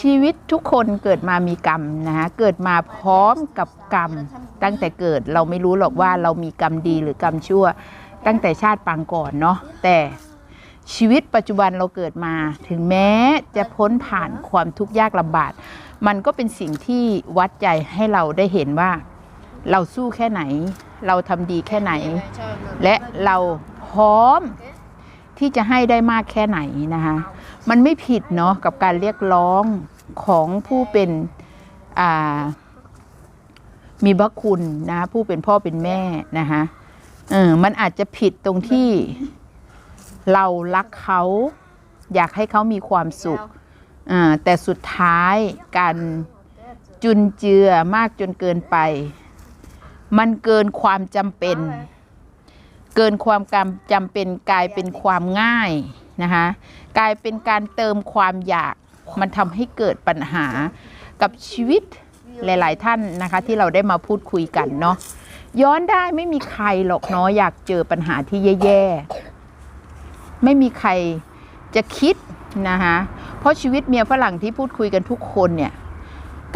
ชีวิตทุกคนเกิดมามีกรรมนะคะเกิดมาพร้อมกับกรรม ตั้งแต่เกิดเราไม่รู้หรอกว่าเรามีกรรมดีหรือกรรมชั่ว ตั้งแต่ชาติปางก่อนเนาะแต่ชีวิตปัจจุบันเราเกิดมาถึงแม้จะพ้นผ่านความทุกข์ยากลำบากมันก็เป็นสิ่งที่วัดใจให้เราได้เห็นว่า เราสู้แค่ไหน เราทำดีแค่ไหน และเราพร้อมที่จะให้ได้มากแค่ไหนนะคะ มันไม่ผิดเนาะกับการเรียกร้องของผู้เป็นมีพระคุณนะผู้เป็นพ่อเป็นแม่นะคะเออมันอาจจะผิดตรงที่เรารักเขา อยากให้เขามีความสุขแต่สุดท้ายการจุนเจือมากจนเกินไป มันเกินความจำเป็น เกินความจำเป็นกลายเป็นความง่าย นะคะกลายเป็นการเติมความอยากมันทำให้เกิดปัญหากับชีวิตหลาย ๆ ท่านนะคะ ที่เราได้มาพูดคุยกันเนาะย้อนได้ไม่มีใครหรอกเนาะอยากเจอปัญหาที่แย่ๆ ไม่มีใครจะคิดนะคะเพราะชีวิตเมียฝรั่งที่พูดคุยกันทุกคนเนี่ย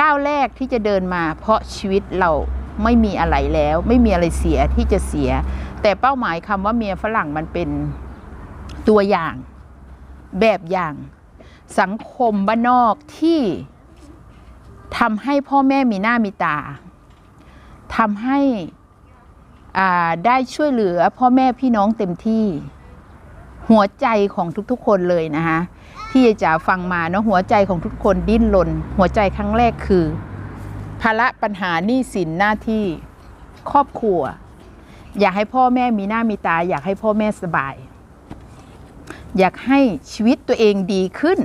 ก้าวแรกที่จะเดินมา เพราะชีวิตเราไม่มีอะไรแล้ว ไม่มีอะไรเสียที่จะเสีย แต่เป้าหมายคำว่าเมียฝรั่งมันเป็นตัวอย่าง แบบอย่างสังคมบ้านนอกที่ทำให้พ่อแม่มีหน้ามีตาทำให้อ่าได้ช่วยเหลือพ่อแม่พี่น้องเต็มที่หัวใจของทุกๆ คนเลยนะคะที่จ๋าฟังมาเนาะหัวใจของทุกคนดิ้นรนหัวใจครั้งแรกคือ ภาระปัญหาหนี้สินหน้าที่ครอบครัว อยากให้พ่อแม่มีหน้ามีตา อยากให้พ่อแม่สบาย อยากให้ชีวิตตัวเองดีขึ้น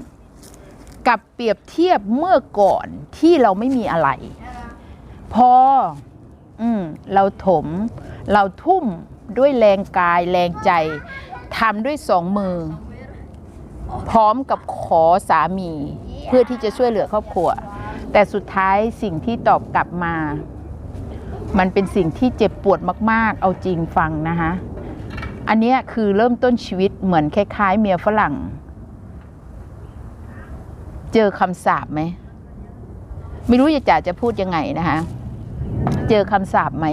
กับเปรียบเทียบเมื่อก่อนที่เราไม่มีอะไร พออืมเราถม เราทุ่มด้วยแรงกายแรงใจทำด้วยสองมือ พร้อมกับขอสามี เพื่อที่จะช่วยเหลือครอบครัว แต่สุดท้ายสิ่งที่ตอบกลับมา มันเป็นสิ่งที่เจ็บปวดมาก ๆ เอาจริงฟังนะคะ อันนี้คือเริ่มต้นชีวิตเหมือนคล้ายๆ เมียฝรั่ง เจอคำสาปไหม ไม่รู้จะจ่าจะพูดยังไงนะคะ เจอคำสาปไหม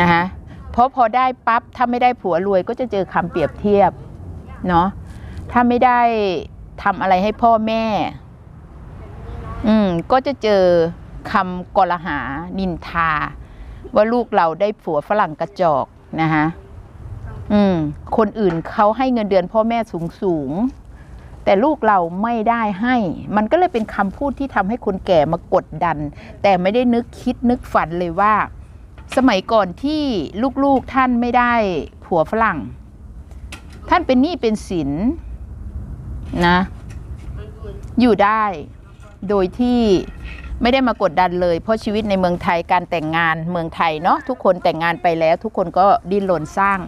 นะคะเพราะพอได้ปั๊บถ้าไม่ได้ผัวรวยก็จะเจอคำเปรียบเทียบเนาะถ้าไม่ได้ทำอะไรให้พ่อแม่ อืม ก็จะเจอคำกลหานินทา ว่าลูกเราได้ผัวฝรั่งกระจอกนะคะ อืมคนอื่นเขาให้เงินเดือนพ่อแม่สูงสูง แต่ลูกเราไม่ได้ให้ มันก็เลยเป็นคำพูดที่ทำให้คนแก่มากดดัน แต่ไม่ได้นึกคิดนึกฝันเลยว่า สมัยก่อนที่ลูกๆท่านไม่ได้ผัวฝรั่ง ท่านเป็นหนี้เป็นสินนะ อยู่ได้โดยที่ไม่ได้มากดดันเลย เพราะชีวิตในเมืองไทยการแต่งงานเมืองไทยเนาะทุกคนแต่งงานไปแล้ว ทุกคนก็ดิ้นรนสร้าง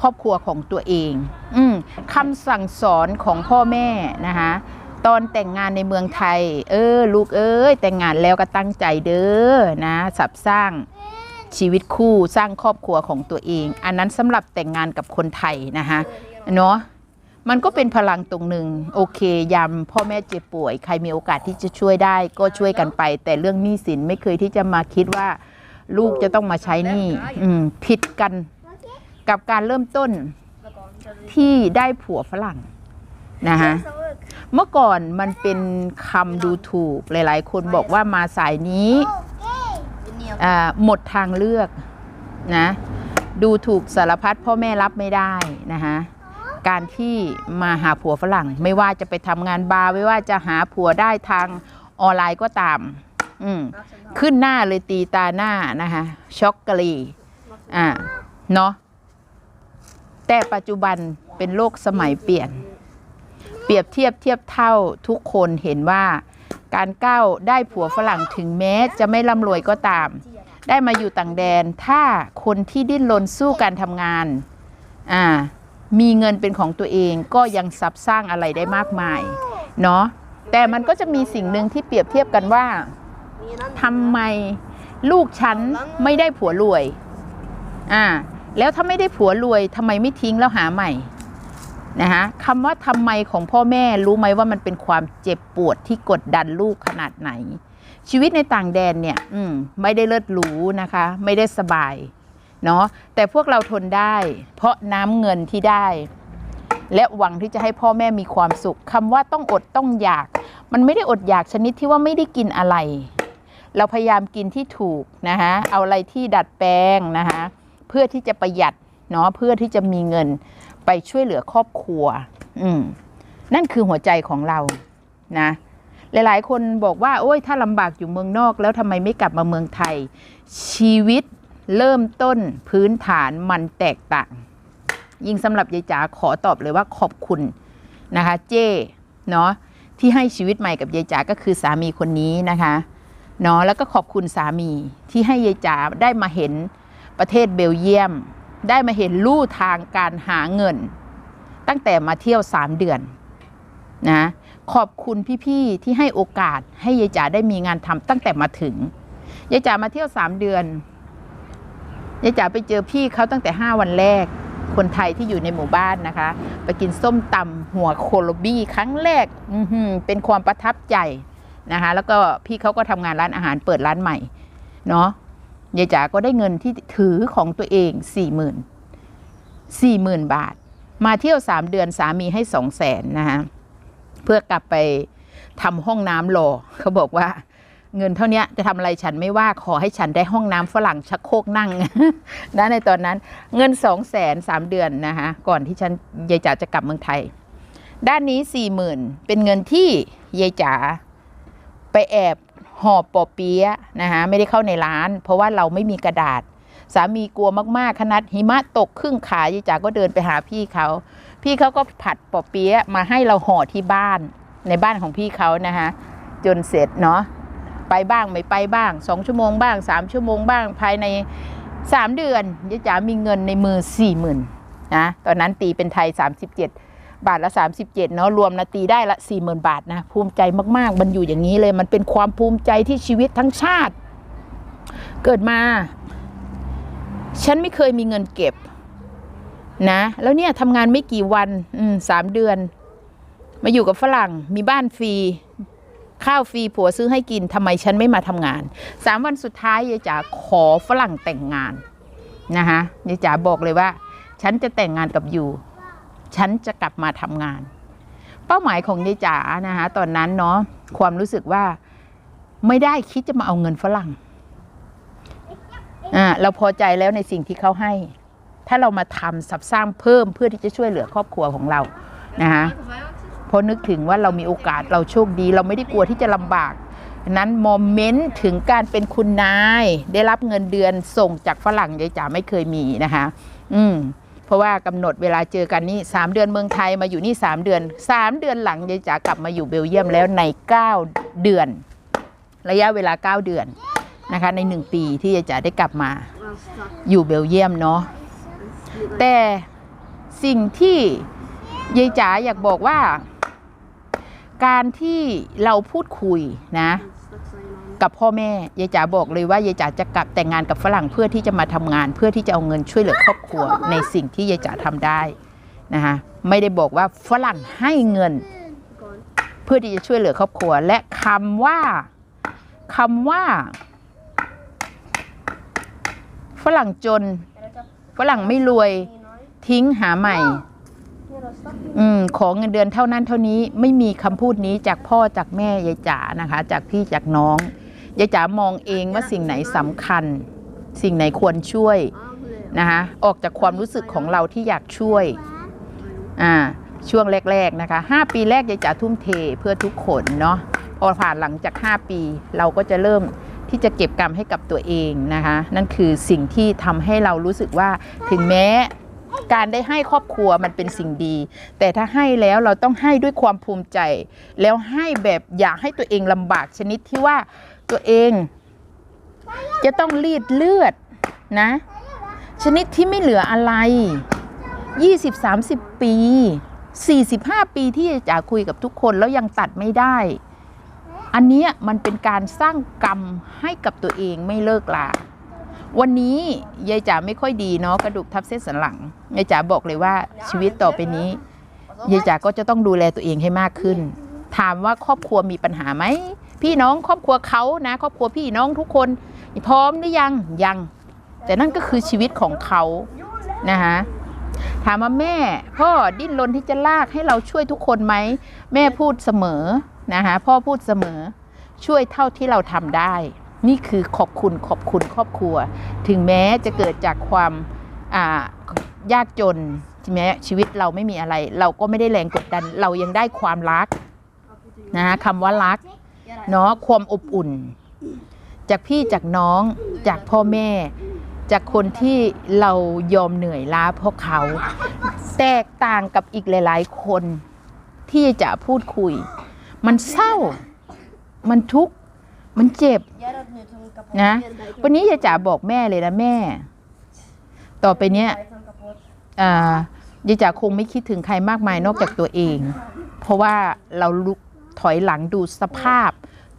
ครอบครัวของตัวเองอคำสั่งสอนของพ่อแม่นะคะตอนแต่งงานในเมืองไทย เออ ลูกเอ้ยแต่งงานแล้วก็ตั้งใจเด้อนะสับสร้างชีวิตคู่สร้างครอบครัวของตัวเอง อันนั้นสำหรับแต่งงานกับคนไทยนะคะเนาะมันก็เป็นพลังตรงหนึ่งโอเคยามพ่อแม่เจ็บป่วย ใครมีโอกาสที่จะช่วยได้ก็ช่วยกันไป แต่เรื่องหนี้สินไม่เคยที่จะมาคิดว่า ลูกจะต้องมาใช้หนี้ผิดกัน กับการเริ่มต้นที่ได้ผัวฝรั่งนะคะเมื่อก่อนมันเป็นคำดูถูกหลาย ๆ คนบอกว่ามาสายนี้อ่าหมดทางเลือกนะดูถูกสารพัดพ่อแม่รับไม่ได้นะคะการที่มาหาผัวฝรั่ง ไม่ว่าจะไปทำงานบาร์ไม่ว่าจะหาผัวได้ทางออนไลน์ก็ตามอืมขึ้นหน้าเลยตีตาหน้านะคะช็อกกะลีอ่าเนาะ แต่ปัจจุบันเป็นโลกสมัยเปลี่ยน เปรียบเทียบเทียบเท่าทุกคนเห็นว่าการก้าวได้ผัวฝรั่งถึงแม้จะไม่ร่ำรวยก็ตาม ได้มาอยู่ต่างแดนถ้าคนที่ดิ้นรนสู้การทำงานอ่ามีเงินเป็นของตัวเองก็ยังซับสร้างอะไรได้มากมายเนาะแต่มันก็จะมีสิ่งหนึ่งที่เปรียบเทียบกันว่าทำไมลูกฉันไม่ได้ผัวรวยอ่า แล้วถ้าไม่ได้ผัวรวยทำไมไม่ทิ้งแล้วหาใหม่นะคะคำว่าทำไมของพ่อแม่รู้ไหมว่ามันเป็นความเจ็บปวดที่กดดันลูกขนาดไหน ชีวิตในต่างแดนเนี่ยอืมไม่ได้เลิศหรูนะคะ ไม่ได้สบายเนาะแต่พวกเราทนได้ เพราะน้ำเงินที่ได้ และหวังที่จะให้พ่อแม่มีความสุขคำว่าต้องอดต้องอยาก มันไม่ได้อดอยากชนิดที่ว่าไม่ได้กินอะไร เราพยายามกินที่ถูกนะคะเอาอะไรที่ดัดแปลงนะคะ พื่อที่จะประหยัดเนาะเพื่อที่จะมีเงินไปช่วยเหลือครอบครัว อืมนั่นคือหัวใจของเรานะ หลายๆ คนบอกว่า โอ้ยถ้าลำบากอยู่เมืองนอก แล้วทำไมไม่กลับมาเมืองไทย ชีวิตเริ่มต้นพื้นฐานมันแตกต่าง ยิ่งสำหรับยายจ๋าขอตอบเลยว่าขอบคุณนะคะ เจ้เนาะที่ให้ชีวิตใหม่กับยายจ๋าก็คือสามีคนนี้นะคะเนาะแล้วก็ขอบคุณสามีที่ให้ยายจ๋าได้มาเห็น ประเทศเบลเยียม ได้มาเห็นลู่ทางการหาเงิน ตั้งแต่มาเที่ยวสามเดือนนะขอบคุณพี่ๆที่ให้โอกาสให้ยายจ๋าได้มีงานทำตั้งแต่มาถึงยายจ๋ามาเที่ยวสามเดือนยายจ๋าไปเจอพี่เขาตั้งแต่ห้าวันแรก คนไทยที่อยู่ในหมู่บ้านนะคะ ไปกินส้มตำหัวโคโลบี้ครั้งแรกเป็นความประทับใจนะคะ แล้วก็พี่เขาก็ทำงานร้านอาหารเปิดร้านใหม่เนาะ ยายจ๋าก็ได้เงินที่ถือของตัวเองสี่หมื่นสี่หมื่นบาท มาเที่ยวสามเดือนสามีให้สองแสนนะคะเพื่อกลับไปทำห้องน้ำรอเขาบอกว่าเงินเท่านี้จะทำอะไรฉันไม่ว่าขอให้ฉันได้ห้องน้ำฝรั่งชักโครกนั่งนะในตอนนั้นเงินสองแสนสามเดือนนะคะก่อนที่ฉันยายจ๋าจะกลับเมืองไทย ด้านนี้สี่หมื่นเป็นเงินที่ยายจ๋าไปแอบ ห่อปอเปี๊ยะนะคะไม่ได้เข้าในร้าน เพราะว่าเราไม่มีกระดาษ สามีกลัวมากๆขนาดหิมะตกครึ่งขายายจ๋าก็เดินไปหาพี่เขาพี่เขาก็ผัดปอเปี๊ยะมาให้เราห่อที่บ้านในบ้านของพี่เขานะคะจนเสร็จเนาะไปบ้างไม่ไปบ้างสองชั่วโมงบ้างสามชั่วโมงบ้างภายในสามเดือนยายจ๋ามีเงินในมือสี่หมื่นนะตอนนั้นตีเป็นไทย37บเจ็ด บาทละ 37เนาะรวมนะตีได้ละ 4 0,000 บาทนะ ภูมิใจมาก ๆ มันอยู่อย่างนี้เลย มันเป็นความภูมิใจที่ชีวิตทั้งชาติ เกิดมา ฉันไม่เคยมีเงินเก็บ นะ แล้วเนี่ยทำงานไม่กี่วันสามเดือน มาอยู่กับฝรั่ง มีบ้านฟรีข้าวฟรีผัวซื้อให้กินทำไมฉันไม่มาทำงานสามวันสุดท้ายยายจ๋าขอฝรั่งแต่งงานนะคะยายจ๋าบอกเลยว่า ฉันจะแต่งงานกับยู ฉันจะกลับมาทำงาน เป้าหมายของยายจ๋านะคะตอนนั้นเนาะความรู้สึกว่าไม่ได้คิดจะมาเอาเงินฝรั่งอ่าเราพอใจแล้วในสิ่งที่เขาให้ ถ้าเรามาทำสับสร้างเพิ่มเพื่อที่จะช่วยเหลือครอบครัวของเรานะคะเพราะนึกถึงว่าเรามีโอกาสเราโชคดี เราไม่ได้กลัวที่จะลำบากนั้นโมเมนต์ถึงการเป็นคุณนาย ได้รับเงินเดือนส่งจากฝรั่งยายจ๋าไม่เคยมีนะคะ อืม เพราะว่ากำหนดเวลาเจอกันนี่สามเดือนเมืองไทยมาอยู่นี่สามเดือนสามเดือนหลังยายจ๋ากลับมาอยู่เบลเยียมแล้วในเก้าเดือน ระยะเวลาเก้าเดือนนะคะในหนึ่งปีที่ยายจ๋าได้กลับมาอยู่เบลเยียมเนาะแต่สิ่งที่ยายจ๋าอยากบอกว่า การที่เราพูดคุยนะ กับพ่อแม่ยายจ๋าบอกเลยว่ายายจ๋าจะกลับแต่งงานกับฝรั่งเพื่อที่จะมาทำงาน เพื่อที่จะเอาเงินช่วยเหลือครอบครัวในสิ่งที่ยายจ๋าทำได้นะคะไม่ได้บอกว่าฝรั่งให้เงิน เพื่อที่จะช่วยเหลือครอบครัว และคำว่าคำว่า ฝรั่งจน ฝรั่งไม่รวยทิ้งหาใหม่อืมขอเงินเดือนเท่านั้นเท่านี้ไม่มีคำพูดนี้จากพ่อจากแม่ยายจ๋านะคะ จากพี่จากน้อง ยายจ๋ามองเองว่าสิ่งไหนสำคัญ สิ่งไหนควรช่วยนะคะออกจากความรู้สึกของเราที่อยากช่วยอ่าช่วงแรก ๆ นะคะ 5 ปีแรกยายจ๋าทุ่มเทเพื่อทุกคนเนาะพอผ่านหลังจาก 5 ปี เราก็จะเริ่มที่จะเก็บกรรมให้กับตัวเองนะคะ นั่นคือสิ่งที่ทำให้เรารู้สึกว่าถึงแม้การได้ให้ครอบครัวมันเป็นสิ่งดี แต่ถ้าให้แล้วเราต้องให้ด้วยความภูมิใจ แล้วให้แบบอยากให้ตัวเองลำบากชนิดที่ว่า ตัวเอง จะต้องรีดเลือดนะ ชนิดที่ไม่เหลืออะไร 20-30 ปี 45 ปีที่จะคุยกับทุกคนแล้วยังตัดไม่ได้ อันนี้มันเป็นการสร้างกรรมให้กับตัวเองไม่เลิกลาวันนี้ยายจ๋าไม่ค่อยดีเนาะกระดูกทับเส้นสันหลังยายจ๋าบอกเลยว่าชีวิตต่อไปนี้ยายจ๋าก็จะต้องดูแลตัวเองให้มากขึ้น ถามว่าครอบครัวมีปัญหาไหม พี่น้องครอบครัวเขานะครอบครัวพี่น้องทุกคนพร้อมหรือยังยังแต่นั่นก็คือชีวิตของเขานะคะถามว่าแม่พ่อดิ้นรนที่จะลากให้เราช่วยทุกคนไหมแม่พูดเสมอนะคะพ่อพูดเสมอช่วยเท่าที่เราทำได้ นี่คือขอบคุณขอบคุณครอบครัว ถึงแม้จะเกิดจากความยากจนแม้ชีวิตเราไม่มีอะไร เราก็ไม่ได้แรงกดดัน เรายังได้ความรักนะคะคำว่ารัก เนาะความอบอุ่น จากพี่จากน้องจากพ่อแม่ จากคนที่เรายอมเหนื่อยล้าเพราะเขา แตกต่างกับอีกหลาย ๆ คนที่จะพูดคุย มันเศร้า มันทุกข์มันเจ็บนะวันนี้ยายจ๋าบอกแม่เลยนะแม่ ต่อไปเนี้ยยายจ๋าคงไม่คิดถึงใครมากมายนอกจากตัวเอง เพราะว่าเราลุกถอยหลังดูสภาพ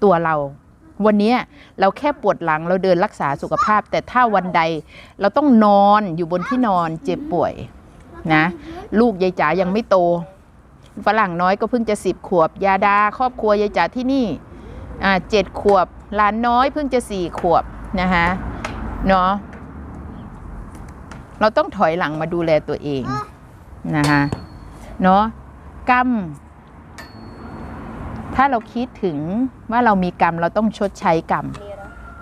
ตัวเรา วันนี้เราแค่ปวดหลังเราเดินรักษาสุขภาพ แต่ถ้าวันใดเราต้องนอนอยู่บนที่นอนเจ็บป่วยนะ ลูกยายจ๋ายังไม่โตฝรั่งน้อยก็เพิ่งจะสิบขวบ ยาดา ครอบครัวยายจ๋าที่นี่เจ็ดขวบหลานน้อยเพิ่งจะสี่ขวบนะคะเนาะเราต้องถอยหลังมาดูแลตัวเองนะคะเนาะกรรม ถ้าเราคิดถึงว่าเรามีกรรมเราต้องชดใช้กรรม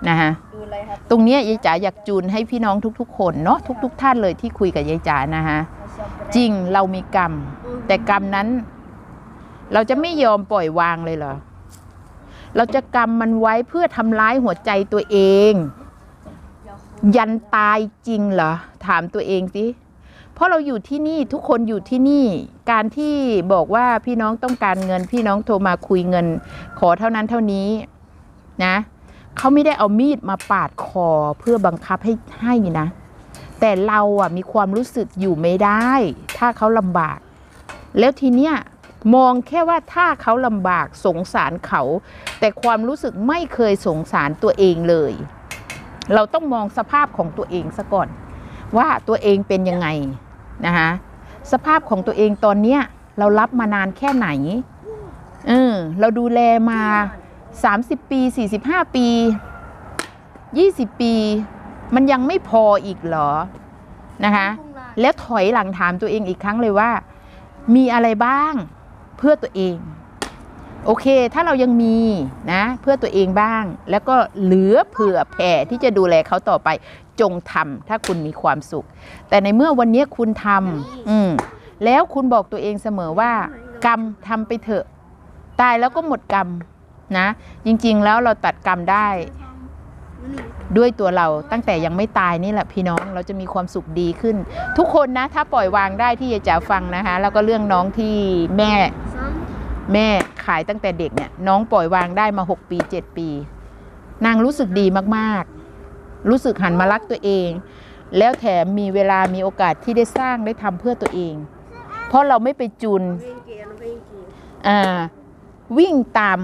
นะคะดูอะไรครับตรงเนี้ยยายจ๋าอยากจูนให้พี่น้องทุก ๆ คนเนาะทุก ๆ ท่านเลยที่คุยกับยายจ๋านะคะจริงเรามีกรรม แต่กรรมนั้น เราจะไม่ยอมปล่อยวางเลยเหรอเราจะกรรมมันไว้เพื่อทำร้ายหัวใจตัวเอง ยันตายจริงเหรอถามตัวเองสิ เพราะเราอยู่ที่นี่ทุกคนอยู่ที่นี่ การที่บอกว่าพี่น้องต้องการเงิน พี่น้องโทรมาคุยเงิน ขอเท่านั้นเท่านี้นะเขาไม่ได้เอามีดมาปาดคอเพื่อบังคับให้ให้นะ แต่เราอะมีความรู้สึกอยู่ไม่ได้ ถ้าเขาลำบาก แล้วทีเนี้ยมองแค่ว่าถ้าเขาลำบากสงสารเขา แต่ความรู้สึกไม่เคยสงสารตัวเองเลย เราต้องมองสภาพของตัวเองซะก่อน ว่าตัวเองเป็นยังไง นะคะสภาพของตัวเองตอนเนี้ยเรารับมานานแค่ไหนเออเราดูแลมา 30 ปี 45 ปี 20 ปี มันยังไม่พออีกเหรอนะคะแล้วถอยหลังถามตัวเองอีกครั้งเลยว่า มีอะไรบ้างเพื่อตัวเอง โอเค ถ้าเรายังมีนะเพื่อตัวเองบ้าง แล้วก็เหลือเผื่อแผ่ที่จะดูแลเขาต่อไป จงทำถ้าคุณมีความสุข แต่ในเมื่อวันนี้คุณทำอืมแล้วคุณบอกตัวเองเสมอว่า กรรมทำไปเถอะ ตายแล้วก็หมดกรรมนะ จริง ๆ แล้วเราตัดกรรมได้ ด้วยตัวเราตั้งแต่ยังไม่ตายนี่แหละพี่น้องเราจะมีความสุขดีขึ้น ทุกคนนะ ถ้าปล่อยวางได้ที่ยายจ๋าฟังนะคะ แล้วก็เรื่องน้องที่แม่แม่ขายตั้งแต่เด็กเนี่ยน้องปล่อยวางได้มา 6 ปี 7 ปี นางรู้สึกดีมากๆ รู้สึกหันมารักตัวเอง แล้วแถมมีเวลามีโอกาสที่ได้สร้างได้ทำเพื่อตัวเอง เพราะเราไม่ไปจูนอ่าวิ่งตาม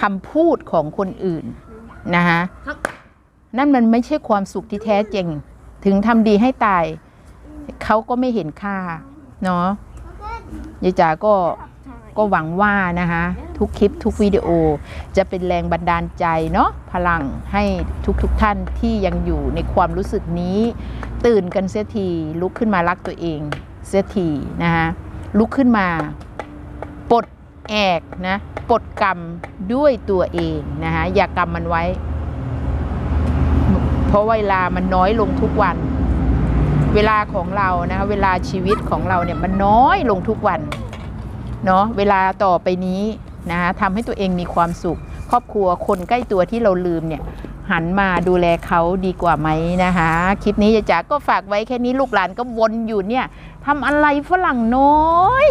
คำพูดของคนอื่นนะคะนั่นมันไม่ใช่ความสุขที่แท้จริง ถึงทำดีให้ตาย เขาก็ไม่เห็นค่า เนาะยายจ๋าก็ ก็หวังว่านะคะทุกคลิปทุกวิดีโอจะเป็นแรงบันดาลใจเนาะพลังให้ทุกๆทท่านที่ยังอยู่ในความรู้สึกนี้ ตื่นกันเสียทีลุกขึ้นมารักตัวเองเสียทีนะคะลุกขึ้นมาปลดแอกนะปลดกรรมด้วยตัวเองนะคะอย่ากรรมมันไว้ เพราะเวลามันน้อยลงทุกวัน เวลาของเรานะคะเวลาชีวิตของเราเนี่ยมันน้อยลงทุกวัน เนาะเวลาต่อไปนี้นะคะทำให้ตัวเองมีความสุข ครอบครัวคนใกล้ตัวที่เราลืมเนี่ยหันมาดูแลเขาดีกว่าไหมนะคะ คลิปนี้ยายจ๋าก็ฝากไว้แค่นี้ลูกหลานก็วนอยู่เนี่ยทำอะไรฝรั่งน้อย